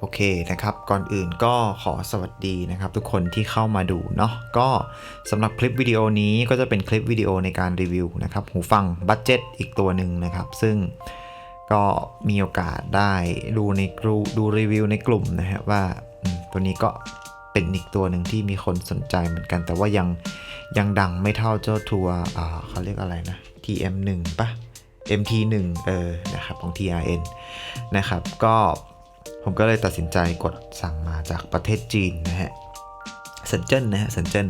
โอเคนะครับ ก่อนอื่นก็ขอสวัสดีนะครับทุกคนที่เข้ามาดูเนาะก็สำหรับคลิปวิดีโอนี้ก็จะเป็นคลิปวิดีโอในการรีวิวนะครับหูฟังบัตเจ็ตอีกตัวหนึ่งนะครับ ซึ่งก็มีโอกาสได้ดูในกรูดูรีวิวในกลุ่มนะฮะว่าตัวนี้ก็เป็นอีกตัวหนึ่งที่มีคนสนใจเหมือนกัน แต่ว่ายังยังดังไม่เท่าเจ้าตัวอ่าเขาเรียกอะไรนะ TM1 ปะ MT1 เออนะครับของ TRN นะครับก็ ผมก็เลยตัดสินใจกดสั่งมาจากประเทศจีนนะฮะเซนเจนนะฮะเซนเจน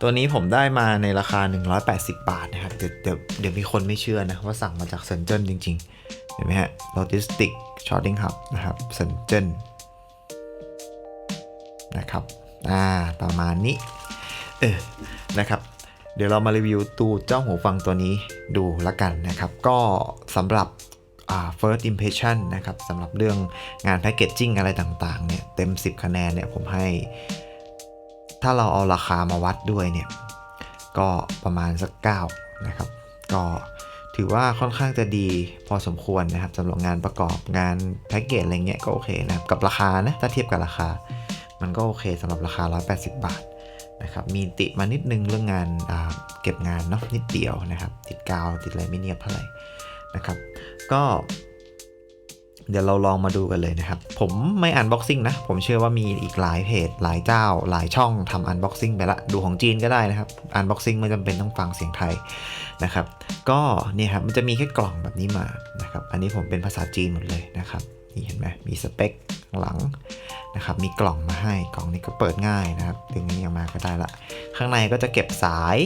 ตัวนี้ผมได้มาในราคา 180 บาทนะครับเดี๋ยวเดี๋ยวเดี๋ยวมีคนไม่เชื่อนะว่าสั่งมาจากเซนเจิ้นจริงๆ เห็นไหมฮะ Logistic Shorting Hub นะครับเซนเจนนะครับอ่าประมาณนี้เออนะครับ เดี๋ยวเรามารีวิวตูเจ้าหูฟังตัวนี้ดูละกันนะครับ ก็สำหรับ first impression นะครับสำหรับเรื่องงานแพ c เกจจิ้งอะไรต่างๆเนี่ยเต็ม 10 คะแนนเนี่ยผมให้ ถ้าเราเอาราคามาวัดด้วยเนี่ย ก็ประมาณสัก9นะครับ ก็ถือว่าค่อนข้างจะดีพอสมควรนะครับสำหรับงานประกอบงานแพ็กเกจอะไรเงี้ยก็โอเคนะครับกับราคานะถ้าเทียบกับราคา มันก็โอเคสำหรับราคา 180 บาทนะครับมีติมานิดนึงเรื่องงานเก็บงานเนาะนิดเดียวนะครับติดกาวติดอะไรไม่เนียบเท่าไหร่ นะครับ ก็ เดี๋ยวเราลองมาดูกันเลยนะครับ ผมไม่อันบ็อกซิ่งนะ ผมเชื่อว่ามีอีกหลายเพจ หลายเจ้า หลายช่องทำอันบ็อกซิ่งไปละ ดูของจีนก็ได้นะครับ อันบ็อกซิ่งไม่จำเป็นต้องฟังเสียงไทยนะครับ ก็เนี่ยครับ มันจะมีแค่กล่องแบบนี้มานะครับ อันนี้ผมเป็นภาษาจีนหมดเลยนะครับ นี่เห็นไหมมีสเปคหลังนะครับ มีกล่องมาให้ กล่องนี้ก็เปิดง่ายนะครับ ดึงนี้ออกมาก็ได้ละ ข้างในก็จะเก็บสาย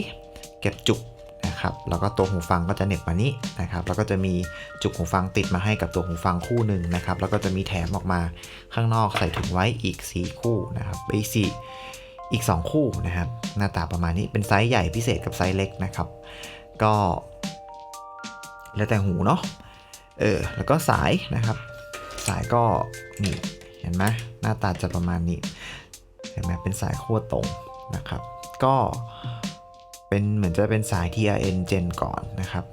เก็บจุก นะครับแล้วก็ตัวหูฟังก็จะเหน็บมานี้นะครับแล้วก็จะมีจุกหูฟังติดมาให้กับตัวหูฟังคู่หนึ่งนะครับแล้วก็จะมีแถมออกมาข้างนอกใส่ถุงไว้อีก 4 คู่นะครับไอ้สี่อีก 2 คู่นะครับหน้าตาประมาณนี้เป็นไซส์ใหญ่พิเศษกับไซส์เล็กนะครับ ก็ แล้วแต่หูเนาะเออแล้วก็สายนะครับ สายก็นี่เห็นไหมหน้าตาจะประมาณนี้เห็นไหมเป็นสายขั้วตรงนะครับ ก็ เป็นเหมือนจะเป็นสาย TRN Gen ก่อนนะครับ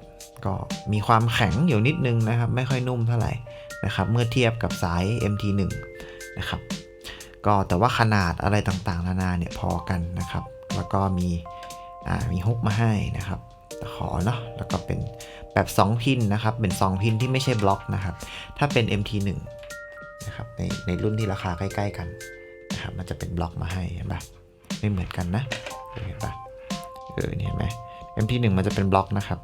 ก็มีความแข็งอยู่นิดนึงนะครับ ไม่ค่อยนุ่มเท่าไหร่นะครับ เมื่อเทียบกับสาย MT1 นะครับ ก็แต่ว่าขนาดอะไรต่างๆ นานาเนี่ยพอกันนะครับ แล้วก็มีมีฮุกมาให้นะครับตะขอเนาะแล้วก็เป็นแบบ 2 พินนะครับ เป็น 2 พินที่ไม่ใช่บล็อกนะครับ ถ้าเป็น MT1 นะครับในในรุ่นที่ราคาใกล้ ๆ กันนะครับมันจะเป็นบล็อกมาให้เห็นปะไม่เหมือนกันนะเห็นปะ เออเห็นไหม MT1 มันจะเป็นบล็อกนะครับ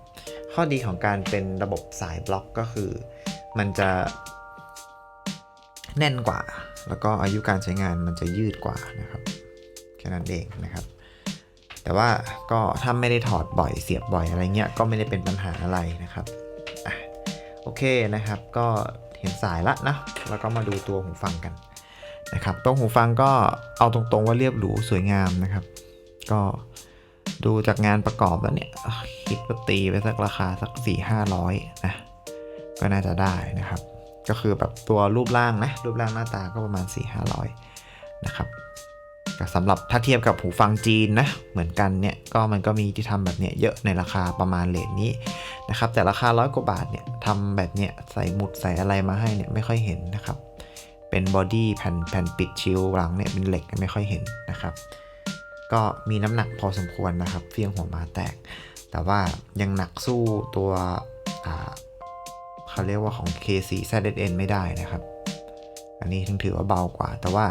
ข้อดีของการเป็นระบบสายบล็อกก็คือ มันจะแน่นกว่า แล้วก็อายุการใช้งานมันจะยืดกว่านะครับแค่นั้นเองนะครับ แต่ว่าก็ถ้าไม่ได้ถอดบ่อยเสียบบ่อยอะไรเงี้ยก็ไม่ได้เป็นปัญหาอะไรนะครับอะโอเคนะครับ ก็เห็นสายละนะแล้วก็มาดูตัวหูฟังกันนะครับตัวหูฟังก็เอาตรงๆว่าเรียบหรูสวยงามนะครับ ก็ ดูจากงานประกอบแล้วเนี่ย คิดว่าตีไปสักราคาสัก 4 5 0 0 นะ ก็น่าจะได้นะครับ ก็คือแบบตัวรูปร่างนะ รูปร่างหน้าตาก็ประมาณ 4 5 0 0 นะครับสำหรับถ้าเทียบกับหูฟังจีนนะ เหมือนกันเนี่ย ก็มันก็มีที่ทำแบบเนี้ยเยอะในราคาประมาณเลทนี้นะครับ แต่ราคาร้อยกว่าบาทเนี่ยทำแบบเนี้ยใส่หมุดใส่อะไรมาให้เนี่ยไม่ค่อยเห็นนะครับ เป็นบอดี้แผ่นแผ่นปิดชิลหลังเนี่ยเป็นเหล็กไม่ค่อยเห็นนะครับ ก็มีน้ำหนักพอสมควรนะครับเฟียงหัวมาแตก แต่ว่ายังหนักสู้ตัวเขาเรียกว่าของ KC ZN ไม่ได้นะครับ อันนี้ถึงถือว่าเบากว่า แต่ว่า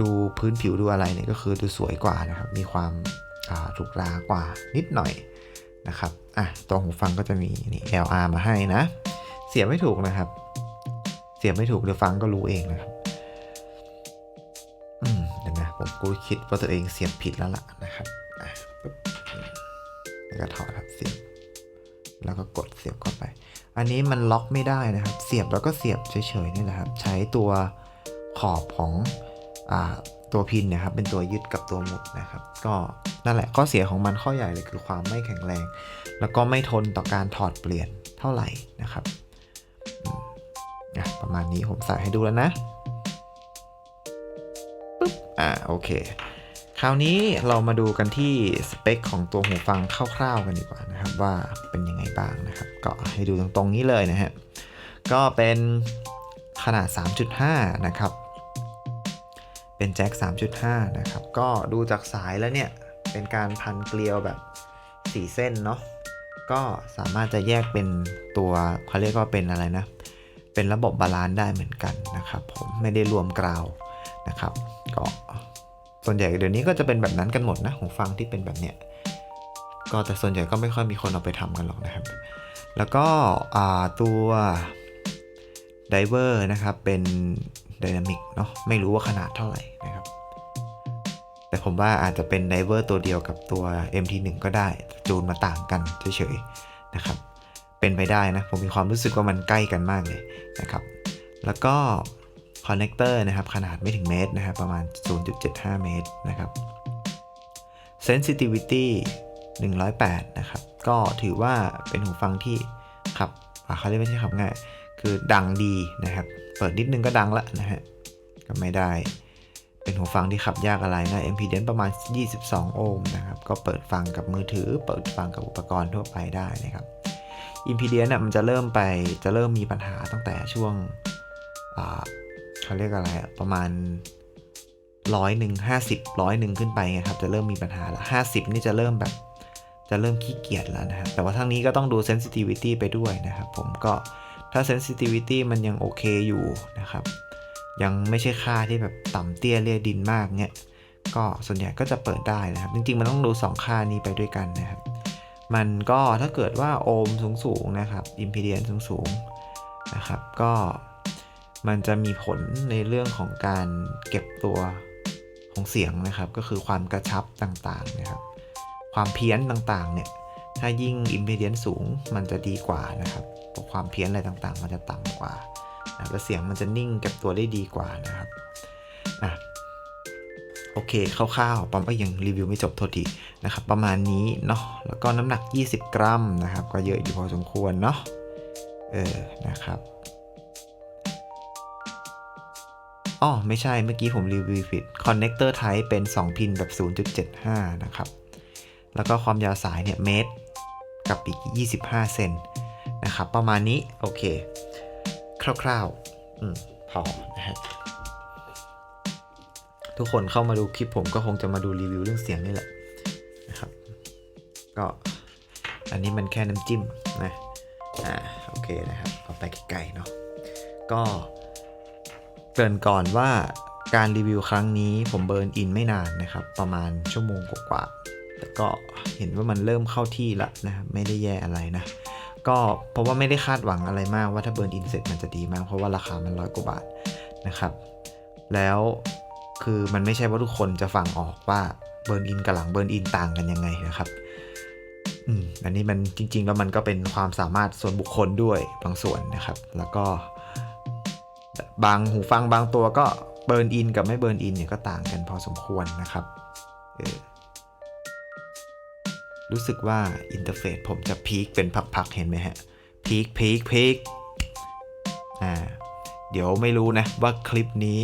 ดูพื้นผิวดูอะไรเนี่ยก็คือดูสวยกว่านะครับ มีความถูกรากว่านิดหน่อยนะครับอะตัวหูฟังก็จะมีนี่ LR มาให้นะ เสียบไม่ถูกนะครับ เสียบไม่ถูกเดี๋ยวฟังก็รู้เองนะครับ ผมกูคิดว่าตัวเองเสียบผิดแล้วล่ะนะครับอะปึ๊บแล้วก็ถอดครับเสียบ แล้วก็กดเสียบเข้าไป อันนี้มันล็อกไม่ได้นะครับ เสียบแล้วก็เสียบเฉยๆนี่แหละครับ ใช้ตัวขอบของอ่าตัวพินนะครับ เป็นตัวยึดกับตัวหมุดนะครับ ก็นั่นแหละข้อเสียของมันข้อใหญ่เลยคือความไม่แข็งแรง แล้วก็ไม่ทนต่อการถอดเปลี่ยนเท่าไหร่นะครับประมาณนี้ผมใส่ให้ดูแล้วนะ อ่าโอเค คราวนี้เรามาดูกันที่สเปคของตัวหูฟังคร่าวๆกันดีกว่านะครับ ว่าเป็นยังไงบ้างนะครับ ก็ให้ดูตรงๆนี้เลยนะฮะก็เป็นขนาด 3.5 นะครับ เป็นแจ็ค 3.5 นะครับ ก็ดูจากสายแล้วเนี่ย เป็นการพันเกลียวแบบ 4 เส้นเนาะ ก็สามารถจะแยกเป็นตัวเขาเรียกว่าเป็นอะไรนะ เป็นระบบบาลานซ์ได้เหมือนกันนะครับผม ไม่ได้รวมกราว นะครับก็ส่วนใหญ่เดี๋ยวนี้ก็จะเป็นแบบนั้นกันหมดนะหูฟังที่เป็นแบบเนี้ยก็แต่ส่วนใหญ่ก็ไม่ค่อยมีคนเอาไปทำกันหรอกนะครับ แล้วก็ตัวไดเวอร์นะครับเป็นไดนามิกเนาะไม่รู้ว่าขนาดเท่าไหร่นะครับ แต่ผมว่าอาจจะเป็นไดเวอร์ตัวเดียวกับตัว MT1 ก็ได้ จูนมาต่างกันเฉยๆนะครับ เป็นไปได้นะ ผมมีความรู้สึกว่ามันใกล้กันมากเลยนะครับ แล้วก็ คอนเนคเตอร์นะครับขนาดไม่ถึงเมตรนะครับประมาณ 0.75 เมตรนะครับ sensitivity 108 นะครับ ก็ถือว่าเป็นหูฟังที่ขับเขาเรียกไม่ใช่ขับง่าย คือดังดีนะครับ เปิดนิดนึงก็ดังละนะฮะ ก็ไม่ได้ เป็นหูฟังที่ขับยากอะไรนะ impedance ประมาณ 22 โอห์มนะครับ ก็เปิดฟังกับมือถือ เปิดฟังกับอุปกรณ์ทั่วไปได้นะครับ impedance น่ะมันจะเริ่มไป จะเริ่มมีปัญหาตั้งแต่ช่วง เขาเรียกอะไรอะประมาณร้อยหนึ่งห้าสิบร้อยหนึ่งขึ้นไปไงครับ จะเริ่มมีปัญหาละห้าสิบนี่จะเริ่มแบบ จะเริ่มขี้เกียจแล้วนะครับ แต่ว่าทั้งนี้ก็ต้องดู sensitivity ไปด้วยนะครับ ผมก็ถ้า sensitivity มันยังโอเคอยู่นะครับ ยังไม่ใช่ค่าที่แบบต่ำเตี้ยเรียดินมากเนี่ยก็ส่วนใหญ่ก็จะเปิดได้นะครับ จริง ๆ มันต้องดู 2 ค่านี้ไปด้วยกันนะครับ มันก็ถ้าเกิดว่าโอห์มสูงๆนะครับ impedance สูงๆนะครับ ก็ มันจะมีผลในเรื่องของการเก็บตัวของเสียงนะครับ ก็คือความกระชับต่างๆนะครับ ความเพี้ยนต่างๆเนี่ย ถ้ายิ่ง impedance สูงมันจะดีกว่านะครับเพราะความเพี้ยนอะไรต่างๆ มันจะต่ำกว่านะแล้วเสียงมันจะนิ่งเก็บตัวได้ดีกว่านะครับอะโอเคคร่าวๆปั๊มก็ยังรีวิวไม่จบโทษทีนะครับ ประมาณนี้เนาะแล้วก็น้ำหนัก 20 กรัมนะครับ ก็เยอะอยู่พอสมควรเนาะเออนะครับ อ๋อไม่ใช่เมื่อกี้ผมรีวิวผิดคอนเนคเตอร์ไทป์เป็น 2 พินแบบ 0.75 นะครับ แล้วก็ความยาวสายเนี่ยเมตร กับอีก 25 เซนนะครับ ประมาณนี้ โอเค คร่าวๆ อืมพอนะฮะทุกคนเข้ามาดูคลิปผมก็คงจะมาดูรีวิวเรื่องเสียงนี่แหละนะครับ ก็อันนี้มันแค่น้ำจิ้มนะ อ่า โอเคนะครับเอาไปไกลๆเนาะ ก็ กรินก่อนว่าการรีวิวครั้งนี้ผมเบิร์นอินไม่นานนะครับ ประมาณชั่วโมงกว่าๆแต่ก็เห็นว่ามันเริ่มเข้าที่ละนะไม่ได้แย่อะไรนะ ก็เพราะว่าไม่ได้คาดหวังอะไรมากว่าถ้าเบิร์นอินเสร็จมันจะดีมาก เพราะว่าราคามันร้อยกว่าบาทนะครับ แล้วคือมันไม่ใช่ว่าทุกคนจะฟังออกว่าเบิร์นอินกับหลังเบิร์นอินต่างกันยังไงนะครับอืมอันนี้มันจริงๆ แล้วมันก็เป็นความสามารถส่วนบุคคลด้วยบางส่วนนะครับ แล้วก็ บางหูฟังบางตัวก็เบิร์นอินกับไม่เบิร์นอินเนี่ยก็ต่างกันพอสมควรนะครับรู้สึกว่าอินเทอร์เฟซผมจะพีคเป็นพักๆ เห็นไหมฮะ พีคพีคพีคอ่าเดี๋ยวไม่รู้นะว่าคลิปนี้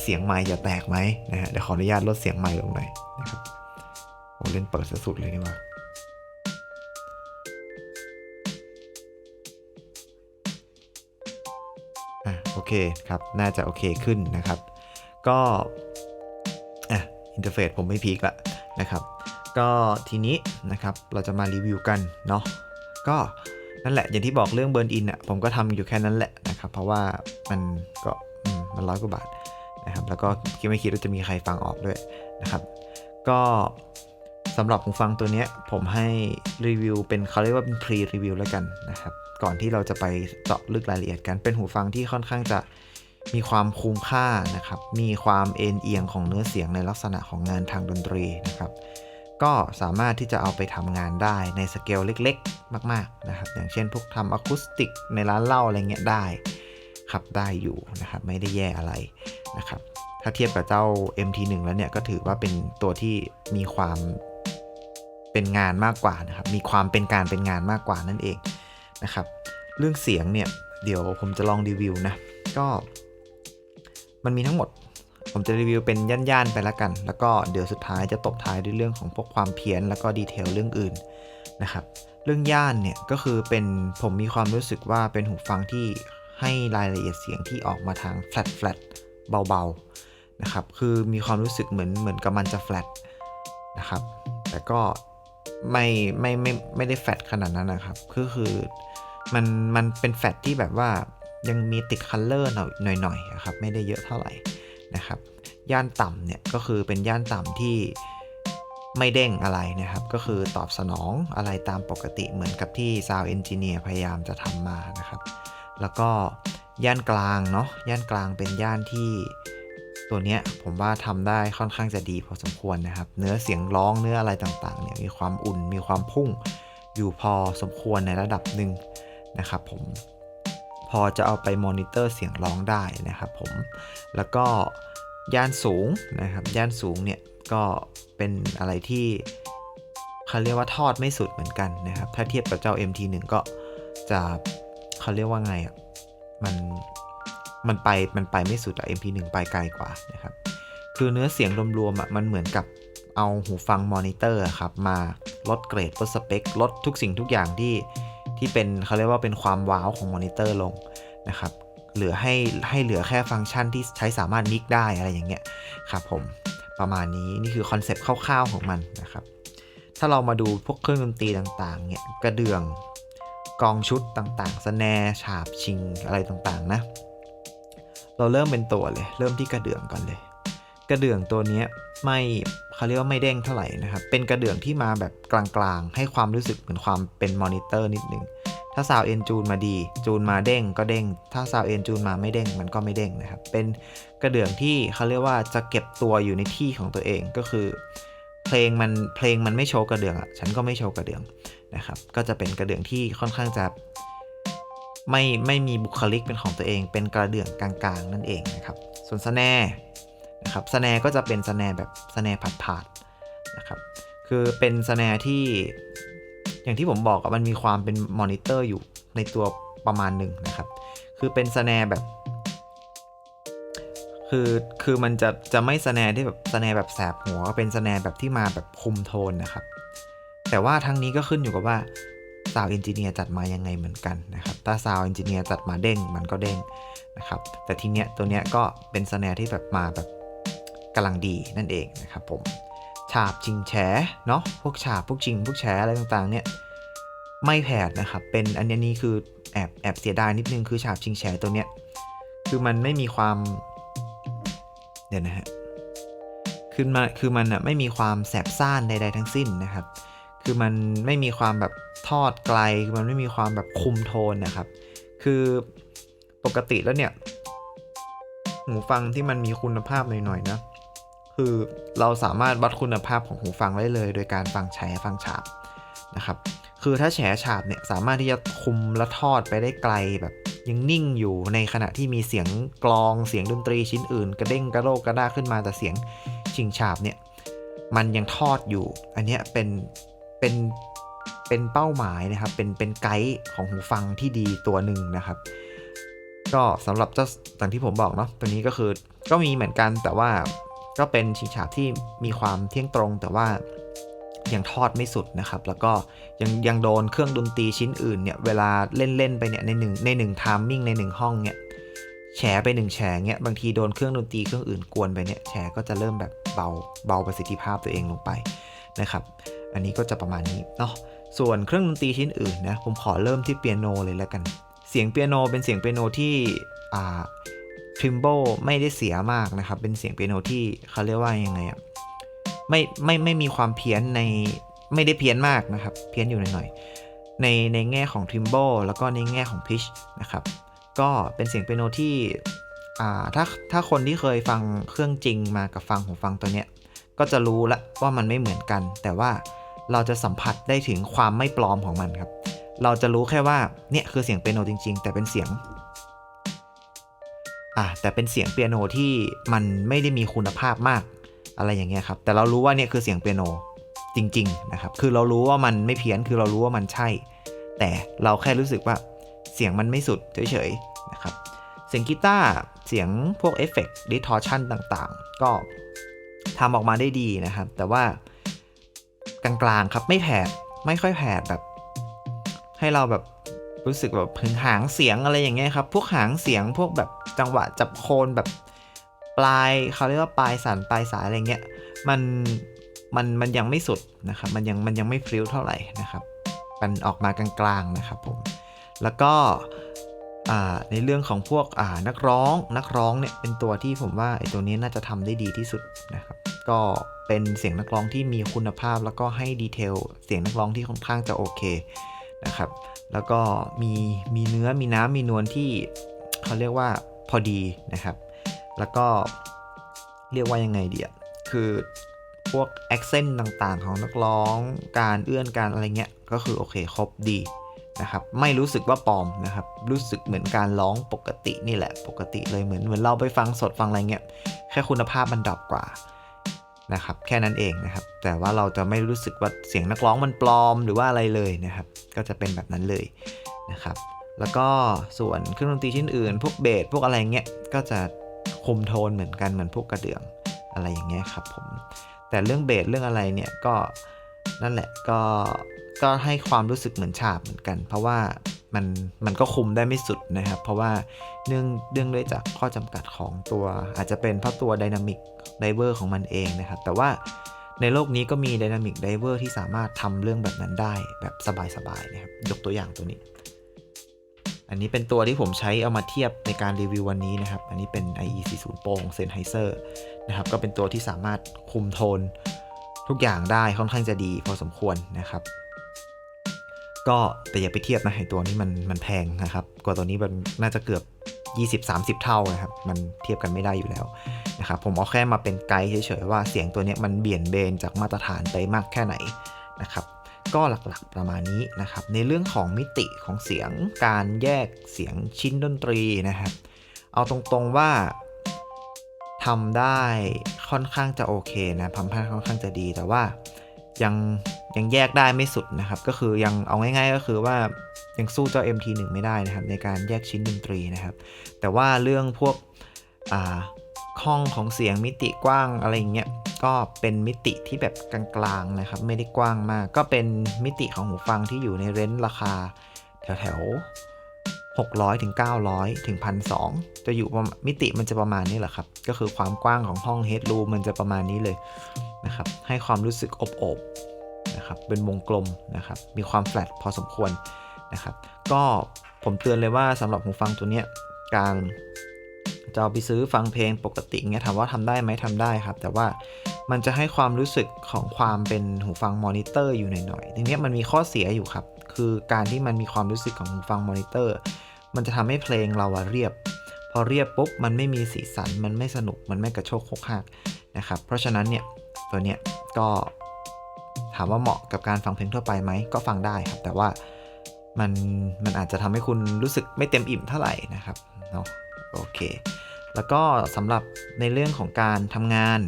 เสียงไมค์จะแตกไหมนะฮะเดี๋ยวขออนุญาตลดเสียงไมค์ลงหน่อยนะครับผมเล่นเปิดสุดเลยนี่ว่า เคครับ น่าจะโอเคขึ้นนะครับ ก็อะอินเทอร์เฟซผมไม่พีกละนะครับ ก็ทีนี้นะครับเราจะมารีวิวกันเนาะก็นั่นแหละอย่างที่บอกเรื่องเบิร์นอินอะผมก็ทำอยู่แค่นั้นแหละนะครับ เพราะว่ามันก็มันร้อยกว่าบาทนะครับ แล้วก็คิดไม่คิดว่าจะมีใครฟังออกด้วยนะครับ ก็ สำหรับหูฟังตัวนี้ผมให้รีวิวเป็นเขาเรียกว่าเป็นพรีรีวิวแล้วกันนะครับ ก่อนที่เราจะไปเจาะลึกรายละเอียดกัน เป็นหูฟังที่ค่อนข้างจะมีความคุ้มค่านะครับ มีความเอ็นเอียงของเนื้อเสียงในลักษณะของงานทางดนตรีนะครับ ก็สามารถที่จะเอาไปทำงานได้ในสเกลเล็กๆ มาก ๆนะครับ อย่างเช่นพวกทำอะคูสติกในร้านเหล้าอะไรเงี้ยได้ครับได้อยู่นะครับ ไม่ได้แย่อะไรนะครับ ถ้าเทียบกับเจ้า MT1 แล้วเนี่ยก็ถือว่าเป็นตัวที่มีความ เป็นงานมากกว่านะครับ มีความเป็นการเป็นงานมากกว่านั่นเองนะครับ เรื่องเสียงเนี่ย เดี๋ยวผมจะลองรีวิวนะ ก็ มันมีทั้งหมด ผมจะรีวิวเป็นย่านๆไปแล้วกัน แล้วก็เดี๋ยวสุดท้ายจะตบท้ายด้วยเรื่องของพวกความเพี้ยน แล้วก็ดีเทลเรื่องอื่นนะครับ เรื่องย่านเนี่ยก็คือเป็นผมมีความรู้สึกว่าเป็นหูฟังที่ให้รายละเอียดเสียงที่ออกมาทาง flat flat เบาๆนะครับ คือมีความรู้สึกเหมือนเหมือนกับมันจะแฟลตนะครับ แต่ก็ ไม่ไม่ไม่ไม่ได้แฟตขนาดนั้นนะครับคือคือมันมันเป็นแฟตที่แบบว่ายังมีติดคัลเลอร์หน่อยหน่อยๆอะครับ ไม่ได้เยอะเท่าไหร่นะครับ ย่านต่ำเนี่ยก็คือเป็นย่านต่ำที่ไม่เด้งอะไรนะครับ ก็คือตอบสนองอะไรตามปกติเหมือนกับที่ Sound Engineer พยายามจะทำมานะครับ แล้วก็ย่านกลางเนาะย่านกลางเป็นย่านที่ ตัวเนี้ยผมว่าทำได้ค่อนข้างจะดีพอสมควรนะครับ เนื้อเสียงร้องเนื้ออะไรต่างๆเนี่ยมีความอุ่นมีความพุ่งอยู่พอสมควรในระดับหนึ่งนะครับผมพอจะเอาไปมอนิเตอร์เสียงร้องได้นะครับผมแล้วก็ย่านสูงนะครับย่านสูงเนี่ยก็เป็นอะไรที่เขาเรียกว่าทอดไม่สุดเหมือนกันนะครับ ถ้าเทียบกับเจ้า MT1 ก็จะเขาเรียกว่าไงอะมัน มันไปมันไปไม่สุดอะ MP1 ไปไกลกว่านะครับ คือเนื้อเสียงรวมๆอะมันเหมือนกับเอาหูฟังมอนิเตอร์ครับมาลดเกรดลดสเปคลดทุกสิ่งทุกอย่างที่ที่เป็นเขาเรียกว่าเป็นความว้าวของมอนิเตอร์ลงนะครับเหลือให้ให้เหลือแค่ฟังก์ชันที่ใช้สามารถมิกได้อะไรอย่างเงี้ยครับผมประมาณนี้นี่คือคอนเซปต์คร่าวๆของมันนะครับ ถ้าเรามาดูพวกเครื่องดนตรีต่างๆเนี่ยกระเดื่องกองชุดต่างๆสแนร์ฉาบชิงอะไรต่างๆนะ เราเริ่มเป็นตัวเลย เริ่มที่กระเดื่องก่อนเลย กระเดื่องตัวนี้ไม่เขาเรียกว่าไม่เด้งเท่าไหร่นะครับ เป็นกระเดื่องที่มาแบบกลางๆ ให้ความรู้สึกเหมือนความเป็นมอนิเตอร์นิดนึง ถ้าซาวเอ็นจูนมาดี จูนมาเด้งก็เด้ง ถ้าซาวเอ็นจูนมาไม่เด้งมันก็ไม่เด้งนะครับ เป็นกระเดื่องที่เขาเรียกว่าจะเก็บตัวอยู่ในที่ของตัวเองก็คือ เพลงมันเพลงมันไม่โชว์กระเดื่องอะฉันก็ไม่โชว์กระเดื่องนะครับ ก็จะเป็นกระเดื่องที่ค่อนข้างจะ ไม่ไม่มีบุคลิกเป็นของตัวเอง เป็นกระเดื่องกลางๆ นั่นเองนะครับ ส่วนสแนร์นะครับสแนก็จะเป็นสแนแบบสแนผัดผาดนะครับ คือเป็นสแนที่อย่างที่ผมบอกมันมีความเป็นมอนิเตอร์อยู่ในตัวประมาณหนึ่งนะครับ คือเป็นสแนแบบ คือคือมันจะจะไม่สแนที่แบบสแนแบบแสบหัว เป็นสแนแบบที่มาแบบคุมโทนนะครับ แต่ว่าทั้งนี้ก็ขึ้นอยู่กับว่า ซาวเอนจิเนียร์จัดมายังไงเหมือนกันนะครับ ถ้าซาวเอนจิเนียร์จัดมาเด้งมันก็เด้งนะครับ แต่ทีเนี้ยตัวเนี้ยก็เป็นสแนร์ที่แบบมาแบบกำลังดีนั่นเองนะครับผม ฉาบชิงแฉเนาะ พวกฉาบพวกชิง พวกแฉอะไรต่างๆเนี่ยไม่แผดนะครับ เป็นอันนี้นี่คือแอบแอบเสียดายนิดนึงคือฉาบชิงแฉตัวเนี้ย คือมันไม่มีความ เดี๋ยวนะฮะคือมันคือมันอะไม่มีความแสบซ่านใดๆทั้งสิ้นนะครับ คือมันไม่มีความแบบทอดไกลคือมันไม่มีความแบบคุมโทนนะครับ คือปกติแล้วเนี่ยหูฟังที่มันมีคุณภาพหน่อยๆนะคือเราสามารถวัดคุณภาพของหูฟังได้เลย โดยการฟังแฉฟังฉาบนะครับ คือถ้าแฉฉาบเนี่ยสามารถที่จะคุมและทอดไปได้ไกลแบบยังนิ่งอยู่ในขณะที่มีเสียงกลองเสียงดนตรีชิ้นอื่น กระเด้งกระโลกกระด้าขึ้นมาแต่เสียงชิงฉาบเนี่ยมันยังทอดอยู่ อันนี้เป็น เป็นเป็นเป้าหมายนะครับ เป็นเป็นไกด์ของหูฟังที่ดีตัวหนึ่งนะครับ ก็สำหรับเจ้าอย่างที่ผมบอกเนาะตัวนี้ก็คือก็มีเหมือนกันแต่ว่าก็เป็นชิงฉาบที่มีความเที่ยงตรง แต่ว่ายังทอดไม่สุดนะครับ แล้วก็ยังยังโดนเครื่องดนตรีชิ้นอื่นเนี่ย เวลาเล่นเล่นไปเนี่ยในหนึ่งในหนึ่งทามมิ่งในหนึ่งห้องเนี่ยแฉไปหนึ่งแฉเนี่ยบางทีโดนเครื่องดนตรีเครื่องอื่นกวนไปเนี่ยแฉก็จะเริ่มแบบเบาเบาประสิทธิภาพตัวเองลงไปนะครับ อันนี้ก็จะประมาณนี้เนาะส่วนเครื่องดนตรีชิ้นอื่นนะผมขอเริ่มที่เปียโนเลยแล้วกัน เสียงเปียโนเป็นเสียงเปียโนที่อ่าทริมโบไม่ได้เสียมากนะครับ เป็นเสียงเปียโนที่เขาเรียกว่ายังไงอะไม่ไม่ไม่มีความเพี้ยนในไม่ได้เพี้ยนมากนะครับ เพี้ยนอยู่หน่อยๆในในแง่ของทริมโบแล้วก็ในแง่ของพิชนะครับ ก็เป็นเสียงเปียโนที่อ่าถ้าถ้าคนที่เคยฟังเครื่องจริงมากับฟังหูฟังตัวเนี้ย ก็จะรู้ละว่ามันไม่เหมือนกัน แต่ว่า เราจะสัมผัสได้ถึงความไม่ปลอมของมันครับ เราจะรู้แค่ว่าเนี่ยคือเสียงเปียโนจริง ๆ แต่เป็นเสียงอะแต่เป็นเสียงเปียโนที่มันไม่ได้มีคุณภาพมากอะไรอย่างเงี้ยครับ แต่เรารู้ว่าเนี่ยคือเสียงเปียโนจริง ๆ นะครับ คือเรารู้ว่ามันไม่เพี้ยน คือเรารู้ว่ามันใช่ แต่เราแค่รู้สึกว่าเสียงมันไม่สุดเฉยๆนะครับ เสียงกีตาร์ เสียงพวกเอฟเฟกต์ดิทอร์ชันต่างๆ ก็ทำออกมาได้ดีนะครับ แต่ว่า กลางๆครับไม่แผดไม่ค่อยแผดแบบ ให้เราแบบรู้สึกแบบพึงหางเสียงอะไรอย่างเงี้ยครับ พวกหางเสียงพวกแบบจังหวะจับโคนแบบปลายเขาเรียกว่าปลายสันปลายสายอะไรเงี้ยมันมันมันยังไม่สุดนะครับ มันยังมันยังไม่พริ้วเท่าไหร่นะครับ มันออกมากลางๆนะครับผมแล้วก็ในเรื่องของพวกนักร้องนักร้องเนี่ยเป็นตัวที่ผมว่าไอ้ตัวนี้น่าจะทำได้ดีที่สุดนะครับ ก็ เป็นเสียงนักร้องที่มีคุณภาพแล้วก็ให้ดีเทลเสียงนักร้องที่ค่อนข้างจะโอเคนะครับ แล้วก็มีมีเนื้อมีน้ำมีนวลที่เขาเรียกว่าพอดีนะครับ แล้วก็เรียกว่ายังไงเดียคือพวกแอคเซนต์ต่างๆ ของนักร้องการเอื้อนการอะไรเงี้ยก็คือโอเคครบดีนะครับไม่รู้สึกว่าปลอมนะครับ รู้สึกเหมือนการร้องปกตินี่แหละ ปกติเลยเหมือนเหมือนเราไปฟังสดฟังอะไรเงี้ยแค่คุณภาพมันดับกว่า นะครับแค่นั้นเองนะครับ แต่ว่าเราจะไม่รู้สึกว่าเสียงนักร้องมันปลอมหรือว่าอะไรเลยนะครับ ก็จะเป็นแบบนั้นเลยนะครับ แล้วก็ส่วนเครื่องดนตรีชิ้นอื่น พวกเบสพวกอะไรเงี้ยก็จะคุมโทนเหมือนกันเหมือนพวกกระเดื่องอะไรอย่างเงี้ยครับผมแต่เรื่องเบสเรื่องอะไรเนี่ยก็นั่นแหละก็ ก็ให้ความรู้สึกเหมือนฉาบเหมือนกัน เพราะว่ามันมันก็คุมได้ไม่สุดนะครับ เพราะว่าเนื่องเนื่องด้วยจากข้อจำกัดของตัวอาจจะเป็นเพราะตัวดินามิกไดเวอร์ของมันเองนะครับ แต่ว่าในโลกนี้ก็มีดินามิกไดเวอร์ที่สามารถทำเรื่องแบบนั้นได้แบบสบายๆนะครับ ยกตัวอย่างตัวนี้ อันนี้เป็นตัวที่ผมใช้เอามาเทียบในการรีวิววันนี้นะครับ อันนี้เป็น IE40 Pro ของ Sennheiser นะครับ ก็เป็นตัวที่สามารถคุมโทนทุกอย่างได้ค่อนข้างจะดีพอสมควรนะครับ ก็แต่อย่าไปเทียบนะไอตัวนี้มันมันแพงนะครับ กว่าตัวนี้มันน่าจะเกือบ 20-30 เท่านะครับ มันเทียบกันไม่ได้อยู่แล้วนะครับ ผมเอาแค่มาเป็นไกด์เฉยๆว่าเสียงตัวนี้มันเบี่ยนเบนจากมาตรฐานไปมากแค่ไหนนะครับ ก็หลักๆประมาณนี้นะครับ ในเรื่องของมิติของเสียงการแยกเสียงชิ้นดนตรีนะครับ เอาตรงๆว่าทำได้ค่อนข้างจะโอเคนะพัมพ์ค่อนข้างจะดีแต่ว่ายัง ยังแยกได้ไม่สุดนะครับ ก็คือยังเอาง่ายๆก็คือว่ายังสู้เจ้า MT1 ไม่ได้นะครับ ในการแยกชิ้นดนตรีนะครับ แต่ว่าเรื่องพวกข้องของเสียงมิติกว้างอะไรเงี้ยก็เป็นมิติที่แบบกลางๆนะครับ ไม่ได้กว้างมาก ก็เป็นมิติของหูฟังที่อยู่ในเรนจ์ราคา แถวๆ600ถึง900ถึง1,200จะอยู่มิติมันจะประมาณนี้แหละครับ ก็คือความกว้างของห้องเฮดรูมมันจะประมาณนี้เลยนะครับ ให้ความรู้สึกอบๆ นะครับเป็นวงกลมนะครับมีความแฟลตพอสมควรนะครับก็ผมเตือนเลยว่าสำหรับหูฟังตัวนี้การจะเอาไปซื้อฟังเพลงปกติเงี้ยถามว่าทำได้ไหมทำได้ครับ แต่ว่ามันจะให้ความรู้สึกของความเป็นหูฟังมอนิเตอร์อยู่หน่อยๆทีนี้มันมีข้อเสียอยู่ครับ คือการที่มันมีความรู้สึกของหูฟังมอนิเตอร์ มันจะทำให้เพลงเราเรียบ พอเรียบปุ๊บมันไม่มีสีสัน มันไม่สนุก มันไม่กระโชกโคกหักนะครับ เพราะฉะนั้นเนี่ยตัวเนี้ยก็ามว่าเหมาะกับการฟังเพลงทั่วไปไหมก็ฟังได้ครับ แต่ว่ามันมันอาจจะทำให้คุณรู้สึกไม่เต็มอิ่มเท่าไหร่นะครับเนาะโอเค แล้วก็สำหรับในเรื่องของการทำงาน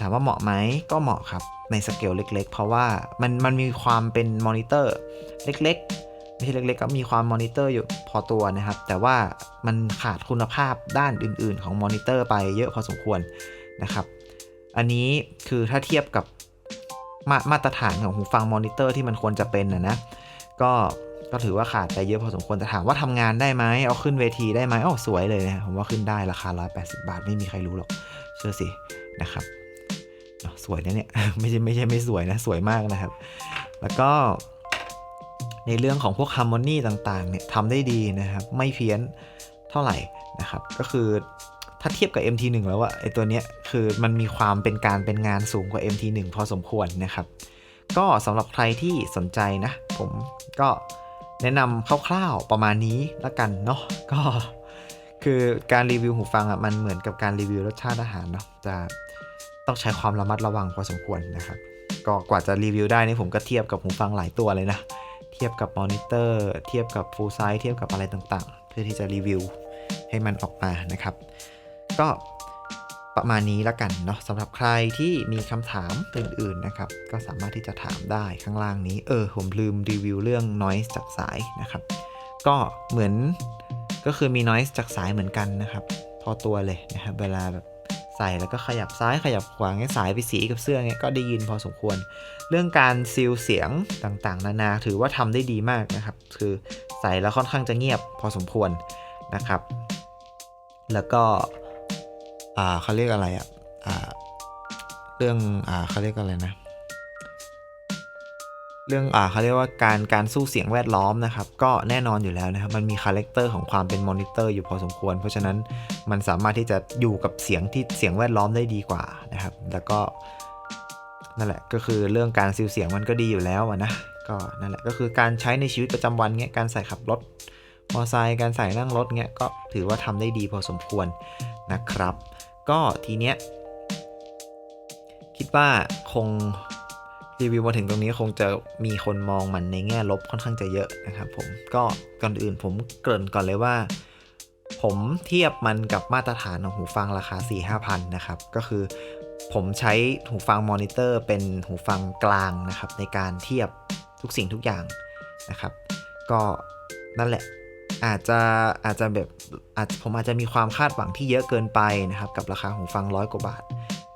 ถามว่าเหมาะไหมก็เหมาะครับในสเกลเล็ก ๆ เพราะว่ามันมันมีความเป็นมอนิเตอร์เล็ก ๆ ไม่ใช่เล็ก ๆ ก็มีความมอนิเตอร์อยู่พอตัวนะครับ แต่ว่ามันขาดคุณภาพด้านอื่น ๆ ของมอนิเตอร์ไปเยอะพอสมควรนะครับ อันนี้คือถ้าเทียบกับ มามาตรฐานของหูฟังมอนิเตอร์ที่มันควรจะเป็นนะนะก็ก็ถือว่าขาดไปเยอะพอสมควรจะถามว่าทำงานได้ไหมเอาขึ้นเวทีได้ไหมอ๋อสวยเลยนะผมว่าขึ้นได้ราคา 180 บาท ไม่มีใครรู้หรอก เชื่อสินะครับสวยนะเนี่ยไม่ใช่ไม่ใช่ไม่สวยนะสวยมากนะครับ แล้วก็ในเรื่องของพวกฮาร์โมนีต่างๆเนี่ยทำได้ดีนะครับ ไม่เพี้ยนเท่าไหร่นะครับ ก็คือ ถ้าเทียบกับ MT1 แล้วอะไอตัวเนี้ยคือมันมีความเป็นการเป็นงานสูงกว่า MT1 พอสมควรนะครับ ก็สำหรับใครที่สนใจนะ ผมก็แนะนำคร่าวๆประมาณนี้แล้วกันเนาะก็คือการรีวิวหูฟังอะมันเหมือนกับการรีวิวรสชาติอาหารเนาะจะต้องใช้ความระมัดระวังพอสมควรนะครับ ก็กว่าจะรีวิวได้นี่ผมก็เทียบกับหูฟังหลายตัวเลยนะ เทียบกับมอนิเตอร์ เทียบกับฟูลไซส์เทียบกับอะไรต่างๆ เพื่อที่จะรีวิวให้มันออกมานะครับ ก็ประมาณนี้ล้วกันเนาะสำหรับใครที่มีคำถามอื่นๆนะครับ ก็สามารถที่จะถามได้ข้างล่างนี้ เออ ผมลืมรีวิวเรื่อง noise จากสายนะครับ ก็เหมือนก็คือมี noise จากสายเหมือนกันนะครับ พอตัวเลยนะครับเวลาแบบใส่แล้วก็ขยับซ้ายขยับขวาให้สายไปสีกับเสื้อเงี้ยก็ได้ยินพอสมควร เรื่องการซีลเสียงต่างๆ นานาถือว่าทำได้ดีมากนะครับ คือใส่แล้วค่อนข้างจะเงียบพอสมควรนะครับ แล้วก็ อ่าเขาเรียกอะไรอะอ่าเรื่องอ่าเขาเรียกอะไรนะ เรื่องอ่าเขาเรียกว่าการการสู้เสียงแวดล้อมนะครับ ก็แน่นอนอยู่แล้วนะครับ มันมีคาแรคเตอร์ของความเป็นมอนิเตอร์อยู่พอสมควร เพราะฉะนั้นมันสามารถที่จะอยู่กับเสียงที่เสียงแวดล้อมได้ดีกว่านะครับ แล้วก็นั่นแหละก็คือเรื่องการซิลเสียงมันก็ดีอยู่แล้วนะก็นั่นแหละก็คือการใช้ในชีวิตประจำวันเงี้ยการใส่ขับรถมอไซค์การใส่นั่งรถเงี้ยก็ถือว่าทำได้ดีพอสมควรนะครับ ก็ทีเนี้ย คิดว่าคงรีวิวมาถึงตรงนี้คงจะมีคนมองมันในแง่ลบค่อนข้างจะเยอะนะครับผมก็ก่อนอื่นผมเกริ่นก่อนเลยว่า ผมเทียบมันกับมาตรฐานของหูฟังราคา 4 5 0 0 0 นะครับ ก็คือผมใช้หูฟังมอนิเตอร์เป็นหูฟังกลางนะครับ ในการเทียบทุกสิ่งทุกอย่างนะครับ ก็นั่นแหละ อาจจะอาจจะแบบอาจผมอาจจะมีความคาดหวังที่เยอะเกินไปนะครับ กับราคาหูฟังร้อยกว่าบาท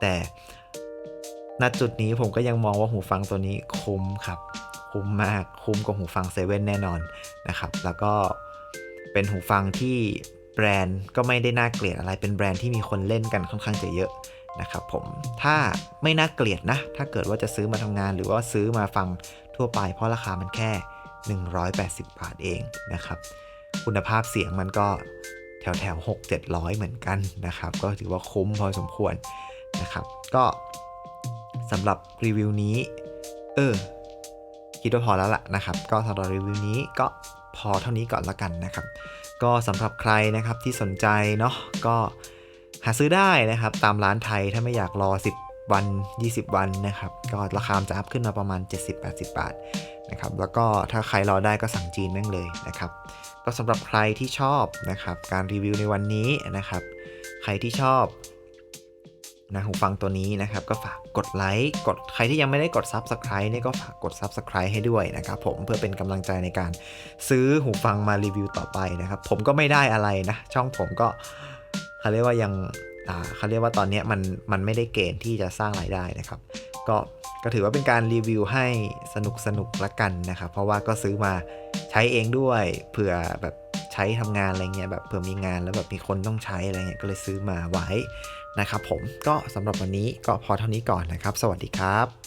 แต่ณจุดนี้ผมก็ยังมองว่าหูฟังตัวนี้คุ้มครับ คุ้มมากคุ้มกว่าหูฟังเซเว่นแน่นอนนะครับ แล้วก็เป็นหูฟังที่แบรนด์ก็ไม่ได้น่าเกลียดอะไรเป็นแบรนด์ที่มีคนเล่นกันค่อนข้างจะเยอะนะครับผมถ้าไม่น่าเกลียดนะ ถ้าเกิดว่าจะซื้อมาทำงาน หรือว่าซื้อมาฟังทั่วไป เพราะราคามันแค่ 180 บาทเองนะครับ คุณภาพเสียงมันก็แถวแถวหกเจ็ดร้อยเหมือนกันนะครับ ก็ถือว่าคุ้มพอสมควรนะครับ ก็สำหรับรีวิวนี้ เออ คิดว่าพอแล้วล่ะนะครับ ก็สำหรับรีวิวนี้ก็พอเท่านี้ก่อนละกันนะครับ ก็สำหรับใครนะครับที่สนใจเนาะก็หาซื้อได้นะครับ ตามร้านไทยถ้าไม่อยากรอ 10 วัน 20 วันนะครับ ก็ราคาจะอัพขึ้นมาประมาณ 70-80 บาทนะครับ แล้วก็ถ้าใครรอได้ก็สั่งจีนแม่งเลยนะครับ ก็สำหรับใครที่ชอบนะครับ การรีวิวในวันนี้นะครับ ใครที่ชอบนะหูฟังตัวนี้นะครับ ก็ฝากกดไลค์กดใครที่ยังไม่ได้กด Subscribe เนี่ยก็ฝากกด Subscribe ให้ด้วยนะครับผมเพื่อเป็นกำลังใจในการซื้อหูฟังมารีวิวต่อไปนะครับ ผมก็ไม่ได้อะไรนะ ช่องผมก็เขาเรียกว่ายังอ่าเขาเรียกว่าตอนนี้มันมันไม่ได้เกณฑ์ที่จะสร้างรายได้นะครับ ก็ก็ถือว่าเป็นการรีวิวให้สนุกสนุกละกันนะครับ เพราะว่าก็ซื้อมา ใช้เองด้วยเผื่อแบบใช้ทำงานอะไรเงี้ยแบบเผื่อมีงานแล้วแบบมีคนต้องใช้อะไรเงี้ยก็เลยซื้อมาไว้นะครับผมก็สำหรับวันนี้ก็พอเท่านี้ก่อนนะครับ สวัสดีครับ